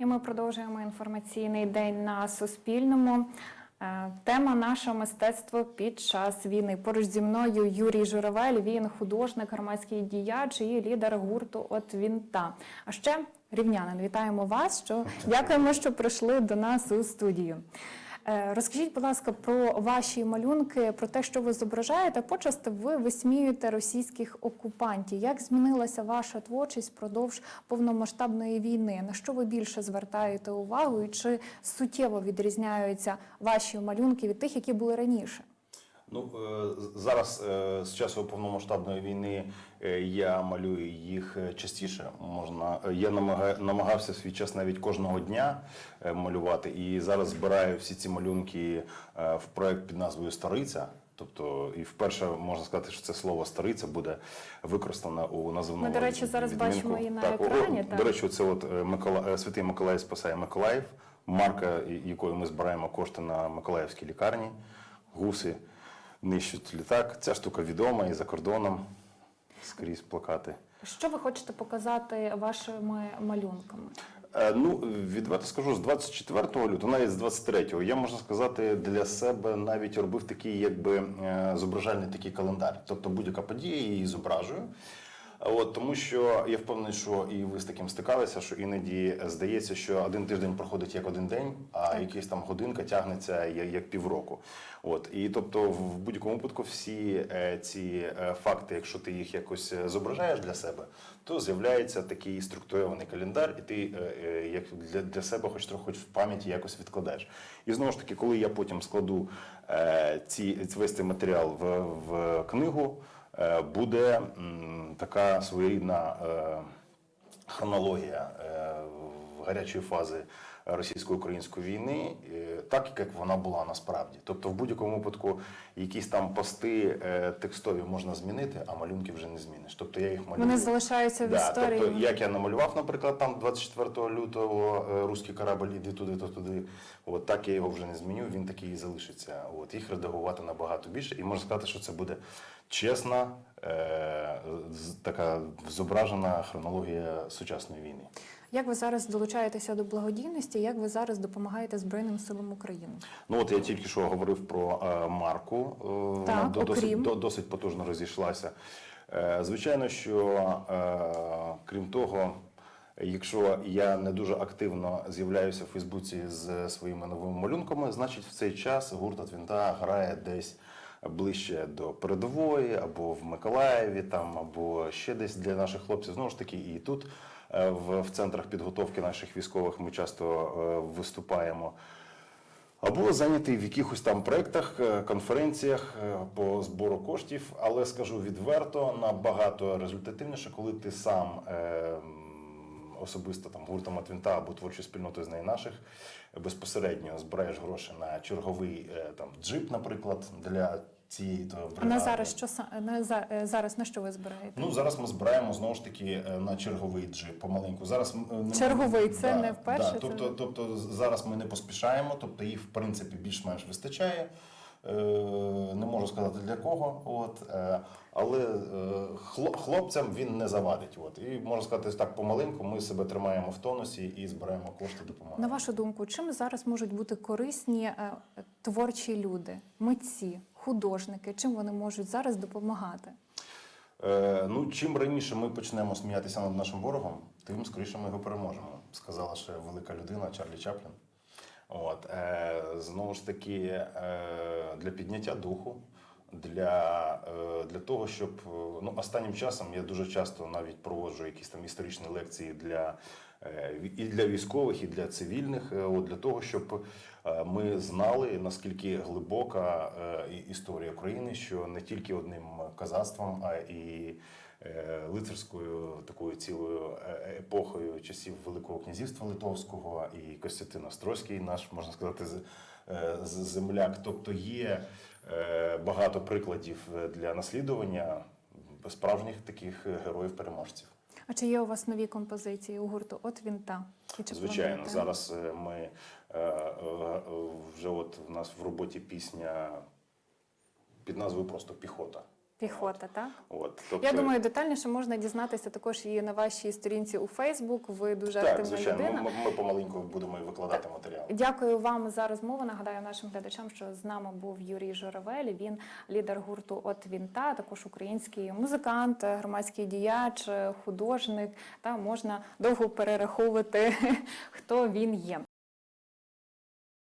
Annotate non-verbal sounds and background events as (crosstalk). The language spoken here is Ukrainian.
І ми продовжуємо інформаційний день на Суспільному. Е, Тема наше мистецтво під час війни. Поруч зі мною Юрій Журавель. Він художник, громадський діяч і лідер гурту От Вінта. А ще рівнянин. Вітаємо вас. Що дякуємо, що прийшли до нас у студію. Е, Розкажіть, будь ласка, про ваші малюнки, про те, що ви зображаєте. Почасти ви висміюєте російських окупантів. Як змінилася ваша творчість впродовж повномасштабної війни? На що ви більше звертаєте увагу, і чи суттєво відрізняються ваші малюнки від тих, які були раніше? Ну е, зараз е, з часу повномасштабної війни е, я малюю їх частіше. Можна я намагався свій час навіть кожного дня малювати, і зараз збираю всі ці малюнки в проект під назвою Стариця. Тобто, і вперше можна сказати, що це слово стариця буде використано у називному Ми, до речі, зараз відмінку. бачимо її на Так, екрані, о, так. До речі, це от Микола Святий Миколай спасає Миколаїв, марка, якою ми збираємо кошти на Миколаївській лікарні. Гуси нищуть літак. Ця штука відома і за кордоном скрізь плакати. Що ви хочете показати вашими малюнками? Е, Ну, відверто скажу, з 24 лютого, навіть з 23-го, я можна сказати, для себе навіть робив такий, якби е, зображальний такий календар. Тобто будь-яка подія я її зображую. От тому, що я впевнений, що і ви з таким стикалися, що іноді здається, що один тиждень проходить як один день, а якась там годинка тягнеться як, як півроку. От і тобто, в будь-якому випадку, всі е, ці е, факти, якщо ти їх якось е, зображаєш для себе, то з'являється такий структурований календар, і ти е, е, як для, для себе, хоч трохи хоч в пам'яті якось відкладаєш. І знову ж таки, коли я потім складу е, ці весь цей матеріал в, в книгу, буде така своєрідна. Е, хронологія е, гарячої фази російсько-української війни, е, так як вона була насправді. Тобто, в будь-якому випадку якісь там пости е, текстові можна змінити, а малюнки вже не зміниш. Тобто я їх малюю. Вони залишаються в Да, історії. Тобто, як я намалював, наприклад, там 24 лютого е, руський корабль іди туди, то туди. От так я його вже не зміню. Він такий і залишиться. От їх редагувати набагато більше, і можна сказати, що це буде чесна, така зображена хронологія сучасної війни. Як ви зараз долучаєтеся до благодійності? Як ви зараз допомагаєте Збройним силам України? Ну от я тільки що говорив про е, марку. е, вона Так, досить, окрім. до- досить потужно розійшлася. Е, звичайно, що е, крім того, якщо я не дуже активно з'являюся в Фейсбуці з своїми новими малюнками, значить в цей час гурт «От грає десь. Ближче до передової, або в Миколаєві, там, або ще десь для наших хлопців. Знову ж таки, і тут е, в, в центрах підготовки наших військових ми часто е, виступаємо. Або зайнятий в якихось там проєктах, е, конференціях по збору коштів, але скажу відверто, набагато результативніше, коли ти сам особисто там гуртом Атвінта або творчою спільнотою з неї наших безпосередньо збираєш гроші на черговий е, там джип, наприклад, для цієї то А на зараз що на е, зараз на що ви збираєте? Ну зараз ми збираємо знову ж таки е, на черговий джип помаленьку. Зараз Черговий, це не вперше, Да. це- Тобто, тобто зараз ми не поспішаємо, тобто їх в принципі більш-менш вистачає. Е, Не можу сказати для кого, от е, але е, хлопцям він не завадить. От і можна сказати, так помаленьку ми себе тримаємо в тонусі і збираємо кошти допомоги. На вашу думку, чим зараз можуть бути корисні творчі люди, митці, художники? Чим вони можуть зараз допомагати? Ну, чим раніше ми почнемо сміятися над нашим ворогом, тим скоріше ми його переможемо, сказала ще велика людина Чарлі Чаплін. От, е, знову ж таки, е, для підняття духу, для, е, для того, щоб е, ну, останнім часом я дуже часто навіть проводжу якісь там історичні лекції для, е, і для військових, і для цивільних, е, от, для того, щоб е, ми знали, наскільки глибока е, історія України, що не тільки одним казацтвом, а і лицарською такою цілою е, епохою часів Великого князівства Литовського і Костянтин Острозький, наш можна сказати, е, земляк. Тобто є е, багато прикладів для наслідування справжніх таких героїв-переможців. А чи є у вас нові композиції у гурту От Вінта? І чи Звичайно, плануєте? зараз е, ми е, е, вже от в нас в роботі пісня під назвою просто Піхота. Піхота, так? От, тобто, Я думаю, детальніше можна дізнатися також і на вашій сторінці у Фейсбук. Ви дуже так, активна звичайно, людина. ми, ми помаленьку будемо і викладати матеріал. Дякую вам за розмову. Нагадаю нашим глядачам, що з нами був Юрій Журавель. Він лідер гурту От Вінта, також український музикант, громадський діяч, художник. Та можна довго перераховувати, (laughs) хто він є.